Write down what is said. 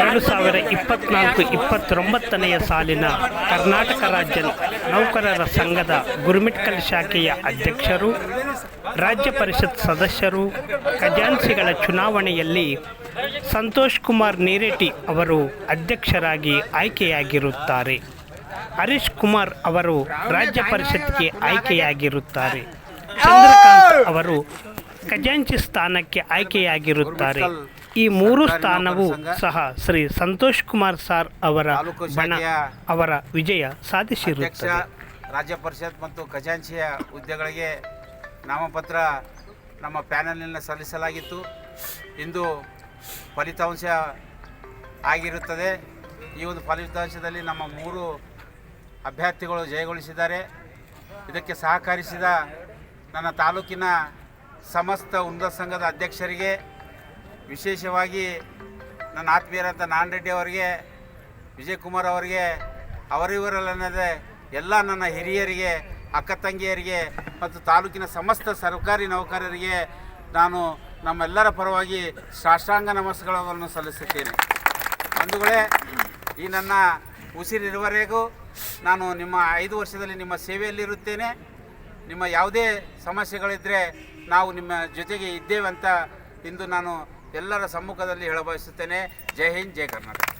ಎರಡು ಸಾವಿರ ಇಪ್ಪತ್ನಾಲ್ಕು ಇಪ್ಪತ್ತೊಂಬತ್ತನೆಯ ಸಾಲಿನ ಕರ್ನಾಟಕ ರಾಜ್ಯ ನೌಕರರ ಸಂಘದ ಗುರುಮಿಟ್ಕಲ್ ಶಾಖೆಯ ಅಧ್ಯಕ್ಷರು, ರಾಜ್ಯ ಪರಿಷತ್ ಸದಸ್ಯರು ಖಜಾನ್ಸಿಗಳ ಚುನಾವಣೆಯಲ್ಲಿ ಸಂತೋಷ್ ಕುಮಾರ್ ನೀರೇಟಿ ಅವರು ಅಧ್ಯಕ್ಷರಾಗಿ ಆಯ್ಕೆಯಾಗಿರುತ್ತಾರೆ. ಹರೀಶ್ ಕುಮಾರ್ ಅವರು ರಾಜ್ಯ ಪರಿಷತ್ಗೆ ಆಯ್ಕೆಯಾಗಿರುತ್ತಾರೆ. ಚಂದ್ರಕಾಂತ್ ಅವರು ಖಜಾಂಚಿ ಸ್ಥಾನಕ್ಕೆ ಆಯ್ಕೆಯಾಗಿರುತ್ತಾರೆ. ಈ ಮೂರು ಸ್ಥಾನವು ಸಹ ಶ್ರೀ ಸಂತೋಷ್ ಕುಮಾರ್ ಸಾರ್ ಅವರ ಬಣ ಅವರ ವಿಜಯ ಸಾಧಿಸಿರುತ್ತದೆ. ರಾಜ್ಯ ಪರಿಷತ್ ಮತ್ತು ಖಜಾಂಚಿಯ ಹುದ್ದೆಗಳಿಗೆ ನಾಮಪತ್ರ ನಮ್ಮ ಪ್ಯಾನಲ್ನಿಂದ ಸಲ್ಲಿಸಲಾಗಿತ್ತು. ಇಂದು ಫಲಿತಾಂಶ ಆಗಿರುತ್ತದೆ. ಈ ಒಂದು ಫಲಿತಾಂಶದಲ್ಲಿ ನಮ್ಮ ಮೂರು ಅಭ್ಯರ್ಥಿಗಳು ಜಯಗೊಳಿಸಿದ್ದಾರೆ. ಇದಕ್ಕೆ ಸಹಕರಿಸಿದ ನನ್ನ ತಾಲೂಕಿನ ಸಮಸ್ತ ಉನ್ನತ ಸಂಘದ ಅಧ್ಯಕ್ಷರಿಗೆ, ವಿಶೇಷವಾಗಿ ನನ್ನ ಆತ್ಮೀಯರಂತ ನಾನ್ರೆಡ್ಡಿ ಅವರಿಗೆ, ವಿಜಯಕುಮಾರ್ ಅವರಿಗೆ, ಅವರಿವರಲ್ಲದೆ ಎಲ್ಲ ನನ್ನ ಹಿರಿಯರಿಗೆ, ಅಕ್ಕ ತಂಗಿಯರಿಗೆ ಮತ್ತು ತಾಲೂಕಿನ ಸಮಸ್ತ ಸರ್ಕಾರಿ ನೌಕರರಿಗೆ ನಾನು ನಮ್ಮೆಲ್ಲರ ಪರವಾಗಿ ಸಾಷ್ಟಾಂಗ ನಮಸ್ಕಾರಗಳನ್ನು ಸಲ್ಲಿಸುತ್ತೇನೆ. ಬಂಧುಗಳೇ, ಈ ನನ್ನ ಉಸಿರಿರುವವರೆಗೂ ನಾನು ನಿಮ್ಮ ಐದು ವರ್ಷದಲ್ಲಿ ನಿಮ್ಮ ಸೇವೆಯಲ್ಲಿರುತ್ತೇನೆ. ನಿಮ್ಮ ಯಾವುದೇ ಸಮಸ್ಯೆಗಳಿದ್ದರೆ ನಾವು ನಿಮ್ಮ ಜೊತೆಗೆ ಇದ್ದೇವೆ ಅಂತ ಇಂದು ನಾನು ಎಲ್ಲರ ಸಮ್ಮುಖದಲ್ಲಿ ಹೇಳಬಯಸುತ್ತೇನೆ. ಜೈ ಹಿಂದ್, ಜೈ ಕರ್ನಾಟಕ.